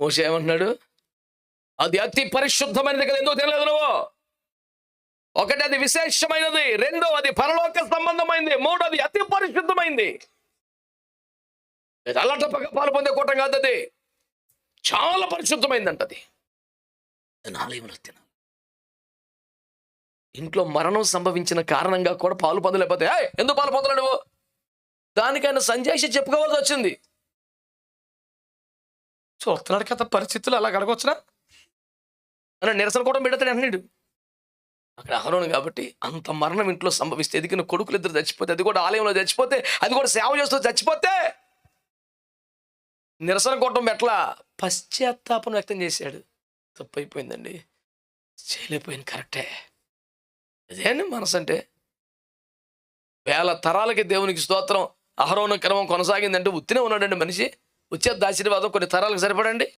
మోస ఏమంటున్నాడు? అది అతి పరిశుద్ధమైనది కదా ఎందుకు తెలియదు నువ్వు? ఒకటి అది విశేషమైనది రెండో అది పరలోక సంబంధమైంది మూడోది అతి పరిశుద్ధమైంది. ఇది అల్లటప్పగా పాలు పొందే కూటం కాదు అది. చాలా పరిశుద్ధమైందంట అది. దాన్ని ఆలయంలో తినాలి. ఇంట్లో మరణం సంభవించిన కారణంగా కూడా పాలు పొందలేకపోతే ఎందుకు పాలు పొందలేవు నువ్వు? దానికైనా సంజాయిషి చెప్పుకోవాల్సి వచ్చింది. చూస్తున్నాడు కదా పరిస్థితులు అలా గడగొచ్చునా? అని నిరసన కూడా పెడతాడు అన్నాడు అక్కడ అహరోను కాబట్టి అంత మరణం ఇంట్లో సంభవిస్తే ఎదిగిన కొడుకులు ఇద్దరు చచ్చిపోతే అది కూడా ఆలయంలో చచ్చిపోతే అది కూడా సేవ చేస్తూ చచ్చిపోతే నిరసన కొట్టం ఎట్లా? పశ్చాత్తాపం వ్యక్తం చేశాడు. తప్పు అయిపోయిందండి చేయలేకపోయింది కరెక్టే. అదేండి మనసు అంటే వేల తరాలకి దేవునికి స్తోత్రం అహరోను క్రమం కొనసాగిందంటే ఉత్తినే ఉన్నాడండి మనిషి. వచ్చేది ఆశీర్వాదం కొన్ని తరాలకు సరిపడండి.